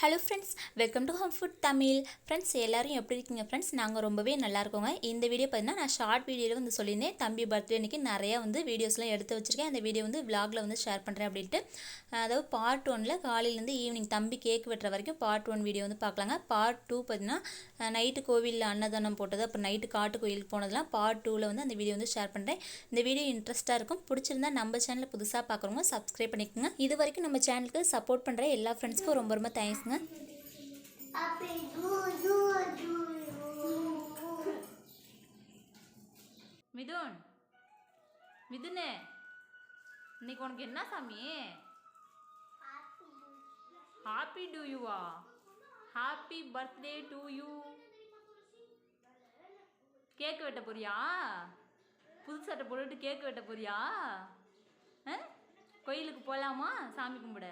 Hello friends welcome to home food Tamil friends எல்லோரும் எப்படி இருக்கீங்க ஃப்ரெண்ட்ஸ் நாங்கள் ரொம்பவே நல்லா இருக்கோங்க. இந்த வீடியோ பார்த்தீங்கன்னா நான் ஷார்ட் வீடியோவில் வந்து சொல்லியிருந்தேன். தம்பி பர்த்டே அன்றைக்கி நிறையா வந்து வீடியோஸ்லாம் எடுத்து வச்சுருக்கேன். அந்த வீடியோ வந்து விலாகில் வந்து ஷேர் பண்ணுறேன் அப்படின்ட்டு. அதாவது பார்ட் ஒனில் காலையிலேருந்து ஈவினிங் தம்பி கேக் வெட்டுற வரைக்கும் பார்ட் ஒன் வீடியோ வந்து பார்க்கலாங்க. பார்ட் டூ பார்த்தீங்கன்னா நைட்டு கோவிலில் அன்னதானம் போட்டது அப்புறம் நைட்டு காட்டு கோயிலுக்கு போனதெல்லாம் பார்ட் டூவில் வந்து அந்த வீடியோ வந்து ஷேர் பண்ணுறேன் இந்த வீடியோ இன்ட்ரெஸ்ட்டாக இருக்கும். பிடிச்சிருந்தா நம்ம சேனலில் புதுசாக பார்க்குறவங்க சப்ஸ்கிரைப் பண்ணிக்கோங்க. இது வரைக்கும் நம்ம சேனலுக்கு சப்போர்ட் பண்ணுற எல்லா ஃப்ரெண்ட்ஸ்க்கும் ரொம்ப ரொம்ப தேங்க்ஸ் Happy மிதுன் மிதுனு இன்னைக்கு உனக்கு என்ன சாமி? Happy to யூவா happy birthday to you cake வெட்ட போறியா? புது சட்டை போட்டுட்டு கேக் வெட்ட போறியா? ஆ? கோயிலுக்கு போகலாமா சாமி கும்பிட?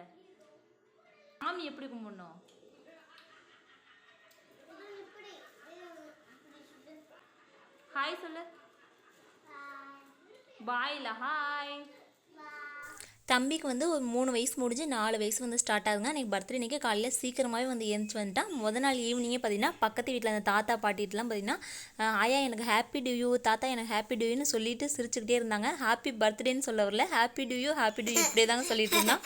சாமி எப்படி கும்பிடணும். ஹாய் சொல்லு. பாய்ல ஹாய். தம்பிக்கு வந்து ஒரு மூணு வயசு முடிஞ்சு நாலு வயசு வந்து ஸ்டார்ட் ஆகுங்க அன்றைக்கி பர்த்டே இன்றைக்கி காலையில் சீக்கிரமாகவே வந்து எழுந்துச்சு வந்துட்டான் முத நாள் ஈவினிங்கே பார்த்தீங்கன்னா பக்கத்து வீட்டில் அந்த தாத்தா பாட்டிட்டுலாம் பார்த்தீங்கன்னா ஆயா எனக்கு ஹாப்பி டியூ தாத்தா எனக்கு ஹாப்பி டியூன்னு சொல்லிட்டு சிரிச்சுக்கிட்டே இருந்தாங்க. ஹாப்பி பர்த்டேன்னு சொல்ல வரல. ஹாப்பி டியூ ஹாப்பி டியூ இப்படியே தாங்க சொல்லிட்டு இருந்தான்.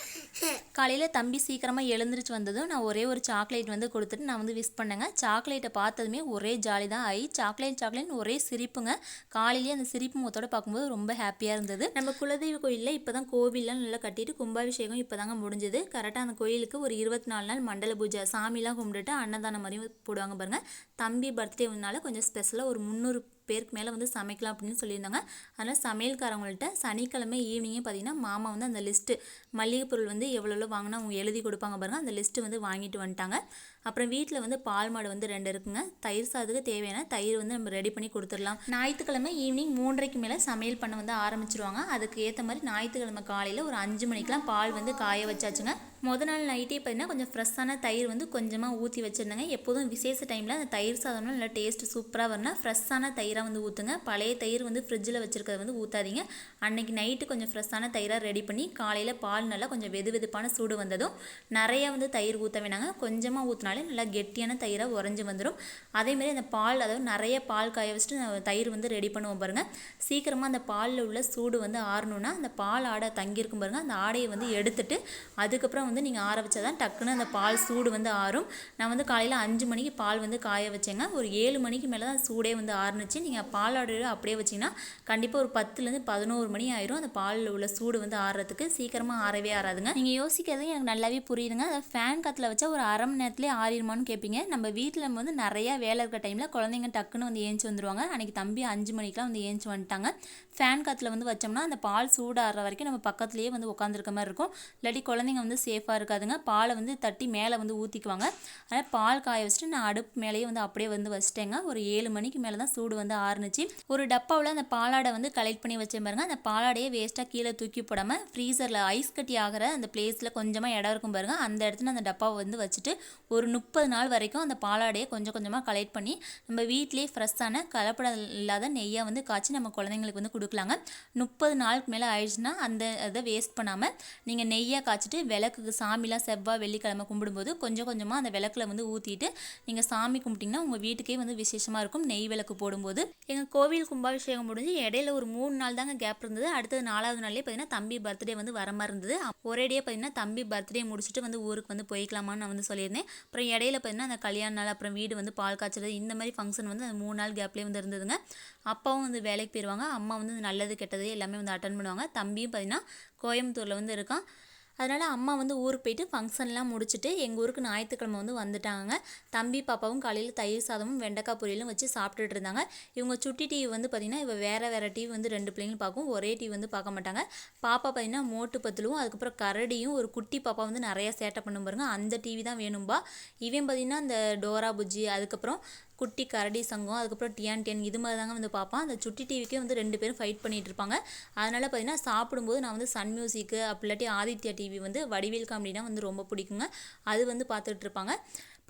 காலையில் தம்பி சீக்கிரமாக எழுந்திரிச்சு வந்ததும் நான் ஒரே ஒரு சாக்லேட் வந்து கொடுத்துட்டு நான் வந்து விஷ் பண்ணேங்க. சாக்லேட்டை பார்த்ததுமே ஒரே ஜாலி தான் ஆகி சாக்லேட் சாக்லேட்னு ஒரே சிரிப்புங்க. காலையிலேயே அந்த சிரிப்பு முகத்தோட பார்க்கும்போது ரொம்ப ஹாப்பியாக இருந்தது. நம்ம குலதெய்வ கோயிலில் இப்போ தான் கோவில்லாம் நல்லா கட்டிட்டு கும்பாபிஷேகம் இப்போ தாங்க முடிஞ்சது. கரெக்டாக அந்த கோயிலுக்கு ஒரு இருபத்தி நாலு நாள் மண்டல பூஜை சாமிலாம் கும்பிட்டுட்டு அன்னதானம் மாதிரியும் போடுவாங்க பாருங்கள் தம்பி பர்த்டேனால கொஞ்சம் ஸ்பெஷலாக ஒரு முந்நூறு பேருக்கு மேலே வந்து சமைக்கலாம் அப்படின்னு சொல்லியிருந்தாங்க. அதனால் சமையல்காரவங்கள்ட்ட சனிக்கிழமை ஈவினிங்கே பார்த்தீங்கன்னா மாமா வந்து அந்த லிஸ்ட்டு மளிகை பொருள் வந்து எவ்வளோ எவ்வளோ வாங்கினா அவங்க எழுதி கொடுப்பாங்க பாருங்க. அந்த லிஸ்ட்டு வந்து வாங்கிட்டு வந்துட்டாங்க. அப்புறம் வீட்டில் வந்து பால் மாடு வந்து ரெண்டு இருக்குங்க. தயிர் சாதத்துக்கு தேவையான தயிர் வந்து நம்ம ரெடி பண்ணி கொடுத்துடலாம். ஞாயிற்றுக்கிழமை ஈவினிங் மூன்றரைக்கு மேலே சமையல் பண்ண வந்து ஆரம்பிச்சிருவாங்க. அதுக்கு ஏற்ற மாதிரி ஞாயிற்றுக்கிழமை காலையில் ஒரு அஞ்சு மணிக்கெலாம் பால் வந்து காய வச்சாச்சுங்க. முத நாள் நைட்டே பார்த்தீங்கன்னா கொஞ்சம் ஃப்ரெஷ்ஷான தயிர் வந்து கொஞ்சமாக ஊற்றி வச்சுருந்தேங்க. எப்போதும் விசேஷ டைமில் அந்த தயிர் சாதம்லாம் நல்லா டேஸ்ட் சூப்பராக வரணும் ஃப்ரெஷ்ஷான தயிராக வந்து ஊற்றுங்க பழைய தயிர் வந்து ஃப்ரிட்ஜில் வச்சுருக்கிறத வந்து ஊற்றாதீங்க அன்னைக்கு நைட்டு கொஞ்சம் ஃப்ரெஷ்ஷான தயிராக ரெடி பண்ணி காலையில் பால் நல்லா கொஞ்சம் வெது வெதுப்பான சூடு வந்ததும் நிறையா வந்து தயிர் ஊற்ற வேணாங்க. கொஞ்சமாக ஊற்றினாலே நல்லா கெட்டியான தயிராக உறைஞ்சி வந்துடும் அதேமாரி அந்த பால் அதாவது நிறைய பால் காய வச்சுட்டு நான் தயிர் வந்து ரெடி பண்ணுவோம் பாருங்கள் சீக்கிரமாக அந்த பாலில் உள்ள சூடு வந்து ஆறணுன்னா அந்த பால் ஆடை தங்கியிருக்கும் பாருங்கள் அந்த ஆடையை வந்து எடுத்துட்டு அதுக்கப்புறம் வந்து நீங்கள் ஆற வச்சா தான் டக்குன்னு அந்த பால் சூடு வந்து ஆறும். நான் வந்து காலையில் அஞ்சு மணிக்கு பால் வந்து காய வச்சேங்க. ஒரு ஏழு மணிக்கு மேலே தான் சூடே வந்து ஆறுனுச்சு. நீங்கள் பால் ஆடையை அப்படியே வச்சிங்கன்னா கண்டிப்பாக ஒரு பத்துலேருந்து பதினோரு மணி ஆயிரும். அந்த பாலில் உள்ள சூடு வந்து ஆறுறதுக்கு சீக்கிரமாக ஆறவே ஆறாதுங்க. நீங்கள் யோசிக்கிறது எனக்கு நல்லாவே புரியுதுங்க. அதை ஃபேன் காற்றுல வச்சா ஒரு அரை மணி நேரத்துலேயே ஆறிடுமான்னு கேட்பீங்க நம்ம வீட்டில் வந்து நிறையா வேலை இருக்க டைமில் குழந்தைங்க டக்குன்னு வந்து ஏஞ்சி வந்துடுவாங்க அன்றைக்கி தம்பி அஞ்சு மணிக்கெலாம் வந்து ஏஞ்சி வந்துட்டாங்க. ஃபேன் காற்றுல வந்து வச்சோம்னா அந்த பால் சூடாகிற வரைக்கும் நம்ம பக்கத்துலேயே வந்து உட்காந்துருக்க மாதிரி இருக்கும். இல்லாட்டி குழந்தைங்க வந்து சேஃபாக இருக்காதுங்க. பாலை வந்து தட்டி மேலே வந்து ஊற்றிக்குவாங்க அதனால் பால் காய வச்சுட்டு நான் அடுப்பு மேலேயே வந்து அப்படியே வந்து வச்சிட்டேங்க. ஒரு ஏழு மணிக்கு மேலே தான் சூடு வந்து ஆறுனுச்சு. ஒரு டப்பாவில் அந்த பாலாடை வந்து கலெக்ட் பண்ணி வச்சேன் பாருங்க. அந்த பாலாடையே வேஸ்ட்டாக கீழே தூக்கி போடாமல் ஃப்ரீசரில் ஐஸ் கட்டி ஆகிற அந்த பிளேஸில் கொஞ்சமாக இடம் இருக்கும் பாருங்கள் அந்த இடத்துல அந்த டப்பாவை வந்து வச்சுட்டு ஒரு முப்பது நாள் வரைக்கும் அந்த பாலாடையை கொஞ்சம் கொஞ்சமாக கலெக்ட் பண்ணி நம்ம வீட்டிலேயே ஃப்ரெஷ்ஷான கலப்படம் இல்லாத நெய்யாக வந்து காய்ச்சி நம்ம குழந்தைங்களுக்கு வந்து கொடுக்கலாங்க. முப்பது நாளுக்கு மேலே ஆயிடுச்சுன்னா அந்த அதை வேஸ்ட் பண்ணாமல் நீங்கள் நெய்யாக காய்ச்சிட்டு விளக்குக்கு சாமிலாம் செவ்வாய் வெள்ளிக்கிழமை கும்பிடும்போது கொஞ்சம் கொஞ்சமாக அந்த விளக்குல வந்து ஊற்றிட்டு நீங்கள் சாமி கும்பிட்டிங்கன்னா உங்கள் வீட்டுக்கே வந்து விசேஷமாக இருக்கும். நெய் விளக்கு போடும்போது. எங்கள் கோவில் கும்பாபிஷேகம் முடிஞ்சு இடையில ஒரு மூணு நாள் தாங்க கேப் இருந்தது. அடுத்தது நாலாவது நாள்லேயே பார்த்தீங்கன்னா தம்பி பர்த்டே வந்து வர மாதிரி இருந்தது. ஒரேடியாக பார்த்தீங்கன்னா தம்பி பர்த்டே முடிச்சுட்டு வந்து ஊருக்கு வந்து போய்க்கலாமான்னு நான் வந்து சொல்லியிருந்தேன். அப்புறம் இடையில பார்த்தீங்கன்னா அந்த கல்யாண நாள் அப்புறம் வீடு வந்து பால் காய்ச்சறது இந்த மாதிரி ஃபங்க்ஷன் வந்து அந்த மூணு நாள் கேப்லேயே வந்து இருந்ததுங்க. அப்பாவும் வந்து வேலைக்கு போயிடுவாங்க அம்மா வந்து நல்லது கெட்டது எல்லாமே வந்து அட்டன் பண்ணுவாங்க. தம்பியும் பார்த்தீங்கன்னா கோயம்புத்தூரில் வந்து இருக்கான். அதனால் அம்மா வந்து ஊருக்கு போயிட்டு ஃபங்க்ஷன்லாம் முடிச்சுட்டு எங்கள் ஊருக்கு ஞாயிற்றுக்கிழமை வந்து வந்துட்டாங்க. தம்பி பாப்பாவும் காலையில் தயிர் சாதமும் வெண்டைக்காய் பொரியலும் வச்சு சாப்பிட்டுட்டு இருந்தாங்க. இவங்க சுட்டி டிவி வந்து பார்த்திங்கன்னா இவ வேறு வேறு டிவி வந்து ரெண்டு பிள்ளைங்களும் பார்க்கும். ஒரே டிவி வந்து பார்க்க மாட்டாங்க. பாப்பா பார்த்திங்கன்னா மோட்டு பத்தலும் அதுக்கப்புறம் கரடியும் ஒரு குட்டி பாப்பா வந்து நிறையா சேட்டை பண்ணும் பாருங்க. அந்த டிவி தான் வேணும்பா. இவன் பார்த்திங்கன்னா இந்த டோரா புஜ்ஜி அதுக்கப்புறம் குட்டி கரடி சங்கம் அதுக்கப்புறம் டியான் டியன் இது மாதிரி தாங்க வந்து பார்ப்பேன். அந்த சுட்டி டிவிக்கே வந்து ரெண்டு பேரும் ஃபைட் பண்ணிட்டு இருப்பாங்க. அதனால் பார்த்தீங்கன்னா சாப்பிடும்போது நான் வந்து சன் மியூசிக்கு அப்படி இல்லாட்டி ஆதித்யா டிவி வந்து வடிவேல் காமெடினா வந்து ரொம்ப பிடிக்குங்க. அது வந்து பார்த்துட்டு இருப்பாங்க.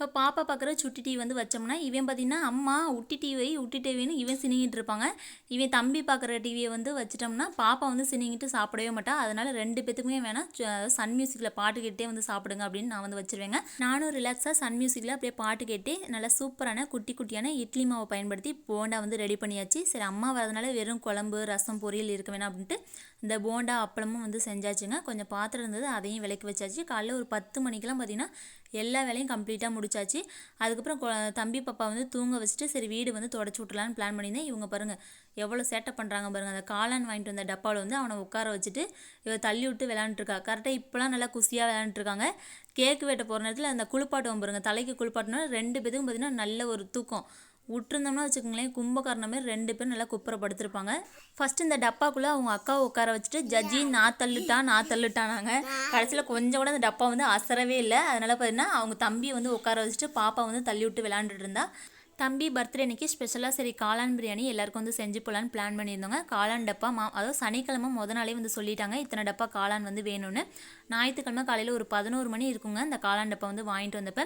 இப்போ பாப்பா பார்க்குற சுட்டி டிவி வந்து வச்சோம்னா இவன் பார்த்தீங்கன்னா அம்மா உட்டி டிவி உட்டி டிவின்னு இவன் சினிங்கிட்டு இருப்பாங்க. இவன் தம்பி பார்க்குற டிவியை வந்து வச்சிட்டோம்னா பாப்பா வந்து சினிங்கிட்டு சாப்பிடவே மாட்டா. அதனால் ரெண்டு பேத்துக்குமே வேணாம். ச- சன் மியூசிக்கில் பாட்டு கேட்டே வந்து சாப்பிடுங்க அப்படின்னு நான் வந்து வச்சிருவேங்க. நானும் ரிலாக்ஸாக சன் மியூசிக்கில் அப்படியே பாட்டு கேட்டு நல்லா சூப்பரான குட்டி குட்டியான இட்லி மாவை பயன்படுத்தி போண்டா வந்து ரெடி பண்ணியாச்சு. சரி அம்மா வரதுனால வெறும் குழம்பு ரசம் பொரியல் இருக்க வேணாம் அப்படின்ட்டு இந்த போண்டா அப்பளமும் வந்து செஞ்சாச்சுங்க. கொஞ்சம் பாத்திரம் இருந்தது அதையும் விலைக்கு வச்சாச்சு. காலையில் ஒரு பத்து மணிக்கெலாம் பார்த்தீங்கன்னா எல்லா வேலையும் கம்ப்ளீட்டாக முடிச்சாச்சு. அதுக்கப்புறம் தம்பி பாப்பா வந்து தூங்க வச்சுட்டு சரி வீடு வந்து தொடச்சி விட்றலான்னு பிளான் பண்ணியிருந்தேன். இவங்க பாருங்கள் எவ்வளோ சேட்டை பண்ணுறாங்க பாருங்கள் அந்த காளான் வாங்கிட்டு வந்த டப்பாவில் வந்து அவனை உட்கார வச்சுட்டு இவ தள்ளி விட்டு விளாண்டுருக்கா கரெக்டாக இப்போலாம் நல்லா குசியாக விளாண்டுருக்காங்க கேக்கு வெட்ட போகிற நேரத்தில் அந்த குளிப்பாட்டுவோம் பாருங்கள் தலைக்கு குளிப்பாட்டினா ரெண்டு பேத்துக்கும் பார்த்தீங்கன்னா நல்ல ஒரு தூக்கம். விட்டுருந்தோம்னா வச்சுக்கோங்களேன் கும்பகரணமே ரெண்டு பேரும் நல்லா குப்புறப்படுத்திருப்பாங்க. ஃபஸ்ட்டு இந்த டப்பாக்குள்ளே அவங்க அக்காவை உட்கார வச்சுட்டு ஜட்ஜி நான் தள்ளுட்டா நான் தள்ளுட்டானாங்க. கடைசியில் கொஞ்சம் கூட அந்த டப்பா வந்து அசரவே இல்லை. அதனால் பார்த்தீங்கன்னா அவங்க தம்பியை வந்து உட்கார வச்சுட்டு பாப்பா வந்து தள்ளி விட்டு விளாண்டுட்டு இருந்தா தம்பி பர்த்டே அன்னைக்கு ஸ்பெஷலாக சரி காளான் பிரியாணி எல்லாருக்கும் வந்து செஞ்சு போகலான்னு பிளான் பண்ணியிருந்தோங்க. காளான் டப்பா மா அதாவது சனிக்கிழமை முத நாளே வந்து சொல்லிட்டாங்க இத்தனை டப்பா காளான் வந்து வேணும்னு. ஞாயிற்றுக்கிழமை காலையில் ஒரு பதினோரு மணி இருக்குங்க அந்த காளான் டப்பா வந்து வாங்கிட்டு வந்தப்போ.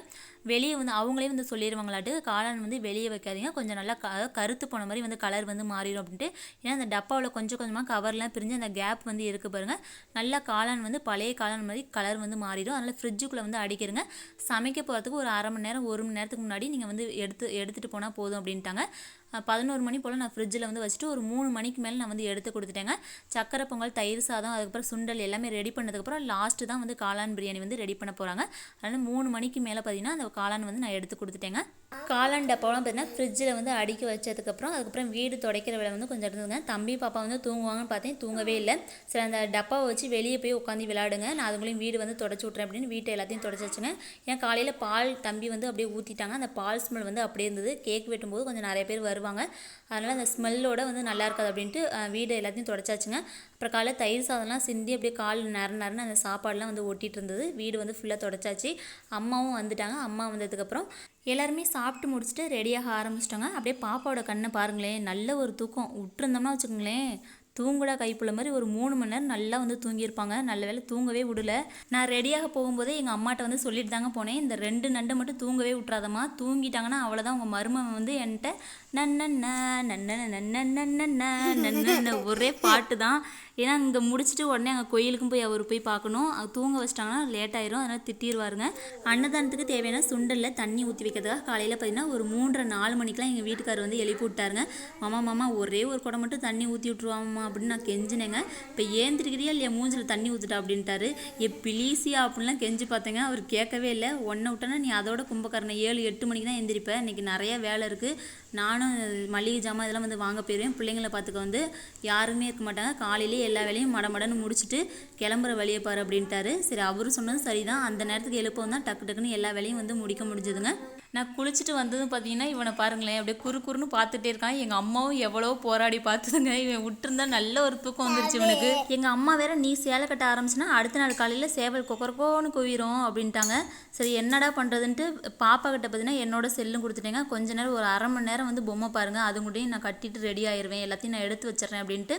வெளியே வந்து அவங்களே வந்து சொல்லிடுவாங்களாட்டு காளான் வந்து வெளியே வைக்காதீங்க கொஞ்சம் நல்லா க கருத்து போன மாதிரி வந்து கலர் வந்து மாறிடும் அப்படின்ட்டு. ஏன்னா அந்த டப்பாவில் கொஞ்சம் கொஞ்சமாக கவர்லாம் பிரிஞ்சு அந்த கேப் வந்து இருக்கு பாருங்கள் நல்லா காளான் வந்து பழைய காளான் மாதிரி கலர் வந்து மாறிடும். அதனால் ஃப்ரிட்ஜுக்குள்ளே வந்து அடிக்கிறங்க. சமைக்க போகிறதுக்கு ஒரு அரை மணி நேரம் ஒரு மணி நேரத்துக்கு முன்னாடி நீங்கள் வந்து எடுத்து எடுத்துகிட்டு போனால் போதும் அப்படின்ட்டாங்க. பதினோரு மணி போல் நான் ஃப்ரிட்ஜில் வந்து வச்சுட்டு ஒரு மூணு மணிக்கு மேலே நான் வந்து எடுத்து கொடுத்துட்டேங்க. சக்கரை பொங்கல் தயிர் சாதம் அதுக்கப்புறம் சுண்டல் எல்லாமே ரெடி பண்ணதுக்கப்புறம் லாஸ்ட்டு தான் வந்து காளான் பிரியாணி வந்து ரெடி பண்ண போகிறாங்க அதனால் மூணு மணிக்கு மேலே பார்த்தீங்கன்னா அந்த காளான் வந்து நான் எடுத்து கொடுத்துட்டேங்க. காளான் டப்பாவெலாம் பார்த்தீங்கன்னா ஃப்ரிட்ஜில் வந்து அடுக்கி வச்சதுக்கப்புறம் அதுக்கப்புறம் வீடு துடைக்கிற வேலை வந்து கொஞ்சம் இருந்ததுங்க. தம்பி பாப்பா வந்து தூங்குவாங்கன்னு பார்த்தேன் தூங்கவே இல்லை. சரி அந்த டப்பாவை வச்சு வெளியே போய் உட்காந்து விளையாடுங்க. நான் அதுங்களையும் வீடு வந்து தொடச்சி விட்றேன் அப்படின்னு வீட்டை எல்லாத்தையும் தொடச்சி வச்சுங்க. ஏன் காலையில் பால் தம்பி வந்து அப்படியே ஊற்றிட்டாங்க அந்த பால் ஸ்மெல் வந்து அப்படியே இருந்தது. கேக் வெட்டும்போது கொஞ்சம் நிறைய பேர் வருவாங்க. அதனால் அந்த ஸ்மெல்லோட வந்து நல்லா இருக்காது அப்படின்ட்டு வீடு எல்லாத்தையும் தொடச்சாச்சுங்க. அப்புறம் காலைல தயிர் சாதம்லாம் சிந்தி அப்படியே கால் நர நரன்னு அந்த சாப்பாடுலாம் வந்து ஓட்டிகிட்டு இருந்தது. வீடு வந்து ஃபுல்லாக தொடச்சாச்சு. அம்மாவும் வந்துட்டாங்க. அம்மா வந்ததுக்கப்புறம் எல்லாருமே சாப்பிட்டு முடிச்சுட்டு ரெடியாக ஆரம்பிச்சிட்டோங்க. அப்படியே பாப்பாவோட கண்ணை பாருங்களேன். நல்ல ஒரு தூக்கம். விட்டுருந்தோம்னா வச்சுக்கோங்களேன். தூங்குடா கைப்புள்ள மாதிரி ஒரு மூணு மணி நேரம் நல்லா வந்து தூங்கியிருப்பாங்க. நல்ல வேளை தூங்கவே விடல. நான் ரெடியாக போகும்போதே எங்கள் அம்மாட்ட வந்து சொல்லிட்டு தாங்க போனேன். இந்த ரெண்டு நண்டை மட்டும் தூங்கவே விட்றாதம்மா தூங்கிட்டாங்கன்னா அவ்வளோதான் உங்கள் மருமகன் வந்து என்கிட்ட நன்னண்ண ஒரே பாட்டு தான். ஏன்னா இங்கே முடிச்சுட்டு உடனே அங்கே கோயிலுக்கும் போய் அவர் போய் பார்க்கணும். தூங்க வச்சிட்டாங்கன்னா லேட் ஆயிரும். அதனால் திட்டிடுவாருங்க அன்னதானத்துக்கு தேவையான சுண்டலில் தண்ணி ஊற்றி வைக்கிறதுக்காக காலையில் பார்த்தீங்கன்னா ஒரு மூன்றரை நாலு மணிக்கெலாம் எங்கள் வீட்டுக்காரர் வந்து எழுப்பி விட்டாருங்க. மாமா மாமா ஒரே ஒரு குடம் மட்டும் தண்ணி ஊற்றி விட்ருவாமா அப்படின்னு நான் கெஞ்சினேங்க. இப்போ ஏந்திருக்கிறியா இல்லையா? மூஞ்சில் தண்ணி ஊற்றுட்டா அப்படின்ட்டாரு. ஏ பிளீஸியா அப்படின்லாம் கெஞ்சி பார்த்தேங்க அவர் கேட்கவே இல்லை. ஒன்றை விட்டோன்னா நீ அதோட கும்பகரணை ஏழு எட்டு மணிக்கு தான் எந்திரிப்பேன் இன்றைக்கி நிறைய வேலை இருக்குது நானும் மளிகை ஜாமான் இதெல்லாம் வந்து வாங்க போயிடுவேன் பிள்ளைங்கள பார்த்துக்க வந்து யாருமே இருக்க மாட்டாங்க. காலையிலேயே எல்லா வேலையும் மடமடன்னு முடிச்சுட்டு கிளம்புற வழியை பாரு அப்படின்ட்டாரு. சரி அவரும் சொன்னது சரிதான். அந்த நேரத்துக்கு எழுப்பவும் தான் டக்கு டக்குன்னு எல்லா வேலையும் வந்து முடிக்க முடிஞ்சதுங்க. நான் குளிச்சுட்டு வந்ததும் பார்த்தீங்கன்னா இவனை பாருங்களேன் அப்படியே குறு குறுன்னு பார்த்துட்டே இருக்கான். எங்கள் அம்மாவும் எவ்வளோ போராடி பார்த்துதுங்க. இவன் விட்டுருந்தா நல்ல ஒரு தூக்கம் வந்துருச்சு இவனுக்கு. எங்கள் அம்மா வேற நீ சேலை கட்ட ஆரம்பிச்சுன்னா அடுத்த நாள் காலையில் சேவல் கொக்கரக்கோன்னு குவிரும் அப்படின்ட்டாங்க. சரி என்னடா பண்ணுறதுன்ட்டு பாப்பா கிட்ட பார்த்தீங்கன்னா என்னோட செல்லும் கொடுத்துட்டேங்க. கொஞ்ச நேரம் ஒரு அரை மணி நேரம் வந்து பொம்மை பாருங்க. அது கூடயும் நான் கட்டிட்டு ரெடி ஆயிருவேன். எல்லாத்தையும் நான் எடுத்து வச்சிடுறேன் அப்படின்ட்டு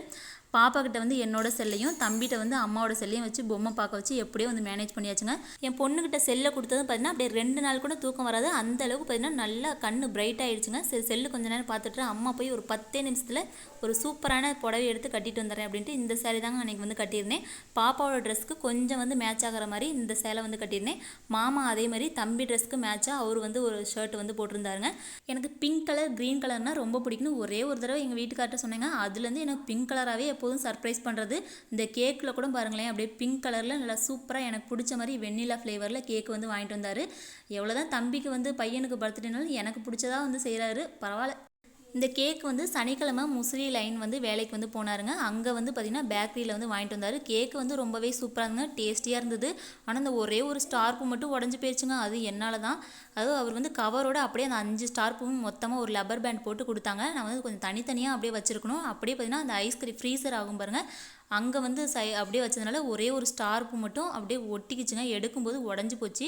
பாப்பாக்கிட்ட வந்து என்னோட செல்லையும் தம்பிகிட்ட வந்து அம்மாவோட செல்லையும் வச்சு பொம்மை பார்க்க வச்சு எப்படியோ வந்து மேனேஜ் பண்ணியாச்சுங்க. என் பொண்ணுக்கிட்ட செல்லை கொடுத்தது பார்த்தீங்கன்னா அப்படியே ரெண்டு நாள் கூட தூக்கம் வராது. அந்த அளவுக்கு பார்த்தீங்கன்னா நல்லா கண்ணு பிரைட் ஆயிடுச்சுங்க. சரி செல்லு கொஞ்ச நேரம் பார்த்துட்டு அம்மா போய் ஒரு பத்தே நிமிஷத்தில் ஒரு சூப்பரான புடவை எடுத்து கட்டிட்டு வந்துடுறேன் அப்படின்ட்டு இந்த சேலை தாங்க அன்றைக்கி வந்து கட்டியிருந்தேன். பாப்பாவோட ட்ரெஸ்க்கு கொஞ்சம் வந்து மேட்ச் ஆகிற மாதிரி இந்த சேலை வந்து கட்டியிருந்தேன். மாமா அதே மாதிரி தம்பி ட்ரெஸ்க்கு மேட்சாக அவர் வந்து ஒரு ஷர்ட் வந்து போட்டிருந்தாருங்க. எனக்கு பிங்க் கலர் க்ரீன் கலர்னால் ரொம்ப பிடிக்கும்னு ஒரே ஒரு தடவை எங்கள் வீட்டுக்கார்ட்ட சொன்னேங்க. அதுலேருந்து எனக்கு பிங்க் கலராகவே எப்போதும் சர்ப்ரைஸ் பண்ணுறது இந்த கேக்கில் கூட பாருங்களேன் அப்படியே பிங்க் கலரில் நல்லா சூப்பராக எனக்கு பிடிச்ச மாதிரி வெண்ணிலா ஃப்ளேவரில் கேக் வந்து வாங்கிட்டு வந்தார். எவ்வளோ தான் தம்பிக்கு வந்து பையனுக்கு பர்த்டேனாலும் எனக்கு பிடிச்சதா வந்து செய்கிறாரு பரவாயில்ல. இந்த கேக் வந்து சனிக்கிழமை முசிறி லைன் வந்து வேலைக்கு வந்து போனாருங்க. அங்கே வந்து பார்த்திங்கன்னா பேக்கரியில் வந்து வாங்கிட்டு வந்தார். கேக் வந்து ரொம்பவே சூப்பராக இருந்தது டேஸ்டியாக இருந்தது. ஆனால் அந்த ஒரே ஒரு ஸ்டார்ப்பு மட்டும் உடஞ்சி போயிடுச்சுங்க அது என்னால் தான் அதுவும் அவர் வந்து கவரோட அப்படியே அந்த அஞ்சு ஸ்டார்ப்பும் மொத்தமாக ஒரு லப்பர் பேண்ட் போட்டு கொடுத்தாங்க. நான் வந்து கொஞ்சம் தனித்தனியாக அப்படியே வச்சுருக்கணும். அப்படியே பார்த்திங்கன்னா அந்த ஐஸ்கிரீம் ஃப்ரீசர் ஆகும் பாருங்கள் அங்கே வந்து சை அப்படியே வச்சதுனால ஒரே ஒரு ஸ்டார்ப்பு மட்டும் அப்படியே ஒட்டிக்கிச்சுங்க. எடுக்கும்போது உடஞ்சி போச்சு.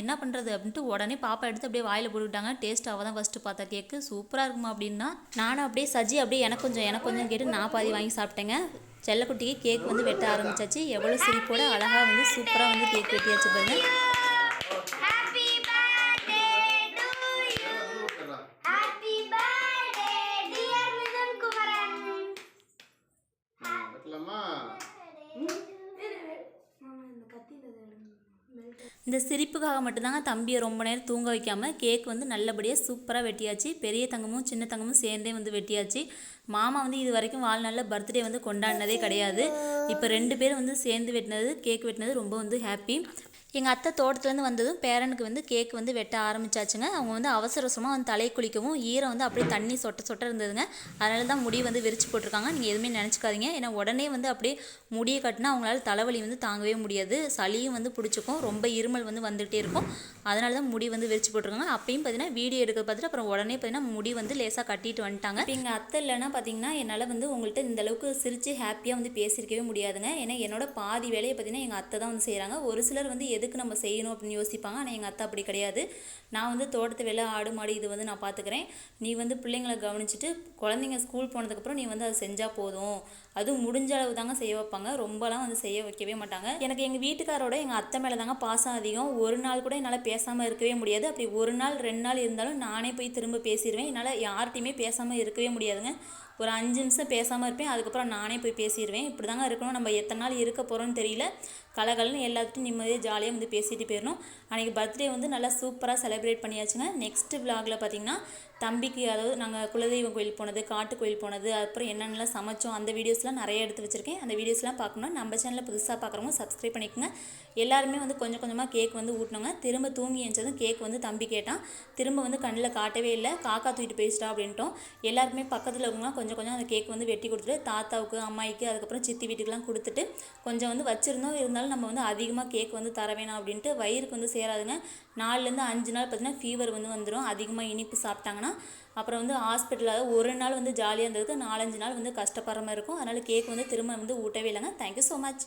என்ன பண்ணுறது அப்படின்ட்டு உடனே பாப்பா எடுத்து அப்படியே வாயில் போட்டுக்கிட்டாங்க. டேஸ்ட் அவள் தான் ஃபஸ்ட்டு பார்த்தா கேக்கு சூப்பராக இருக்குமா அப்படின்னா நானும் அப்படியே சஜி அப்படியே எனக்கு கொஞ்சம் எனக்கு கொஞ்சம் கேட்டு நான் பாதி வாங்கி சாப்பிட்டேங்க. செல்லக்குட்டிக்கு கேக் வந்து வெட்ட ஆரம்பிச்சாச்சு. எவ்வளோ சிரிப்போட அழகாக வந்து சூப்பராக வந்து கேக் வெட்டியாச்சு பாருங்கள் இந்த சிரிப்புக்காக மட்டும்தாங்க தம்பியை ரொம்ப நேரம் தூங்க வைக்காமல் கேக் வந்து நல்லபடியாக சூப்பராக வெட்டியாச்சு. பெரிய தங்கமும் சின்ன தங்கமும் சேர்ந்தே வந்து வெட்டியாச்சு. மாமா வந்து இது வரைக்கும் வாழ்நாளில் பர்த்டே வந்து கொண்டாடினதே கிடையாது. இப்போ ரெண்டு பேரும் வந்து சேர்ந்து வெட்டினது கேக் வெட்டினது ரொம்ப வந்து ஹாப்பி எங்கள் அத்தை தோட்டத்துலேருந்து வந்ததும் பேரனுக்கு வந்து கேக் வந்து வெட்ட ஆரம்பிச்சாச்சுங்க. அவங்க வந்து அவசர அவசரமாக வந்து தலை குளிக்கவும் ஈரம் வந்து அப்படியே தண்ணி சொட்ட சொட்ட இருந்ததுங்க. அதனால தான் முடி வந்து விரிச்சு போட்டிருக்காங்க. நீங்கள் எதுவுமே நினச்சிக்காதீங்க. ஏன்னா உடனே வந்து அப்படியே முடியை கட்டினா அவங்களால தலைவலி வந்து தாங்கவே முடியாது. சளியும் வந்து பிடிச்சிக்கும். ரொம்ப இருமல் வந்து வந்துகிட்டே இருக்கும். அதனால தான் முடி வந்து விரிச்சு போட்டிருக்காங்க. அப்பயும் பார்த்தீங்கன்னா வீடியோ எடுக்க பார்த்துட்டு அப்புறம் உடனே பார்த்தீங்கன்னா முடி வந்து லேசாக கட்டிட்டு வந்துட்டாங்க. இப்போ எங்கள் அத்தை இல்லைன்னா பார்த்தீங்கன்னா என்னால் வந்து உங்கள்கிட்ட இந்த அளவுக்கு சிரித்து ஹாப்பியாக வந்து பேசியிருக்கவே முடியாதுங்க. ஏன்னா என்னோட பாதி வேலையை பார்த்தீங்கன்னா எங்கள் அத்தை தான் வந்து செய்கிறாங்க ஒரு சிலர் வந்து எதுக்கு நம்ம செய்யணும் அப்படின்னு யோசிப்பாங்க. ஆனால் எங்கள் அத்தை அப்படி கிடையாது. நான் வந்து தோட்டத்து வேலை ஆடு மாடு இது வந்து நான் பார்த்துக்கிறேன் நீ வந்து பிள்ளைங்களை கவனிச்சிட்டு குழந்தைங்க ஸ்கூல் போனதுக்கப்புறம் நீ வந்து அதை செஞ்சால் போதும். அதுவும் முடிஞ்ச அளவு தாங்க செய்ய வைப்பாங்க. ரொம்பலாம் வந்து செய்ய வைக்கவே மாட்டாங்க. எனக்கு எங்கள் வீட்டுக்காரோட எங்கள் அத்தை மேலே தாங்க பாசம் அதிகம். ஒரு நாள் கூட என்னால் பேசாமல் இருக்கவே முடியாது. அப்படி ஒரு நாள் ரெண்டு நாள் இருந்தாலும் நானே போய் திரும்ப பேசிடுவேன் என்னால் யார்கிட்டையுமே பேசாமல் இருக்கவே முடியாதுங்க. ஒரு அஞ்சு நிமிஷம் பேசாமல் இருப்பேன். அதுக்கப்புறம் நானே போய் பேசிடுவேன் இப்படி தாங்க இருக்கணும். நம்ம எத்தனை நாள் இருக்க போகிறோன்னு தெரியல. கலகலன்னு எல்லாத்துட்டும் நிம்மதியாக ஜாலியாக வந்து பேசிட்டு போயிடணும் அன்றைக்கி பர்த்டே வந்து நல்லா சூப்பராக செலிப்ரேட் பண்ணியாச்சுங்க. நெக்ஸ்ட் விலாகில் பார்த்திங்கன்னா தம்பிக்கு அதாவது நாங்கள் குலதெய்வம் கோயில் போனது காட்டு கோயில் போனது அப்புறம் என்னென்னலாம் சமைச்சோம் அந்த வீடியோஸ்லாம் நிறைய எடுத்து வச்சுருக்கேன். அந்த வீடியோஸ்லாம் பார்க்கணும் நம்ம சேனலில் புதுசாக பார்க்குறவங்க சப்ஸ்கிரைப் பண்ணிக்கோங்க. எல்லாருமே வந்து கொஞ்சம் கொஞ்சமாக கேக் வந்து ஊட்டினோங்க. திரும்ப தூங்கி எழுந்ததும் கேக் வந்து தம்பி கேட்டான். திரும்ப வந்து கண்ணில் காட்டவே இல்லை. காக்கா தூக்கிட்டு போயிடுச்சிட்டா அப்படின்ட்டோம் எல்லாருக்குமே பக்கத்தில் இருக்கவங்க கொஞ்சம் கொஞ்சம் அந்த கேக் வந்து வெட்டி கொடுத்துட்டு தாத்தாவுக்கு அம்மாய்க்கு அதுக்கப்புறம் சித்தி வீட்டுக்கெலாம் கொடுத்துட்டு கொஞ்சம் வந்து வச்சுருந்தோம். இருந்தாலும் நம்ம வந்து அதிகமாக கேக் வந்து தர வேணாம் அப்படின்ட்டு வயிறுக்கு வந்து சேராதுங்க. நாலுலேருந்து அஞ்சு நாள் பார்த்தீங்கன்னா ஃபீவர் வந்து வந்துடும் அதிகமாக இனிப்பு சாப்பிட்டாங்கன்னா அப்புறம் வந்து ஹாஸ்பிட்டலில் ஒரு நாள் வந்து ஜாலியாக இருந்ததுக்கு நாலஞ்சு நாள் வந்து கஷ்டப்படுற மாதிரி இருக்கும். அதனால் கேக் வந்து திரும்ப வந்து ஊட்டவே இல்லைங்க. Thank you so much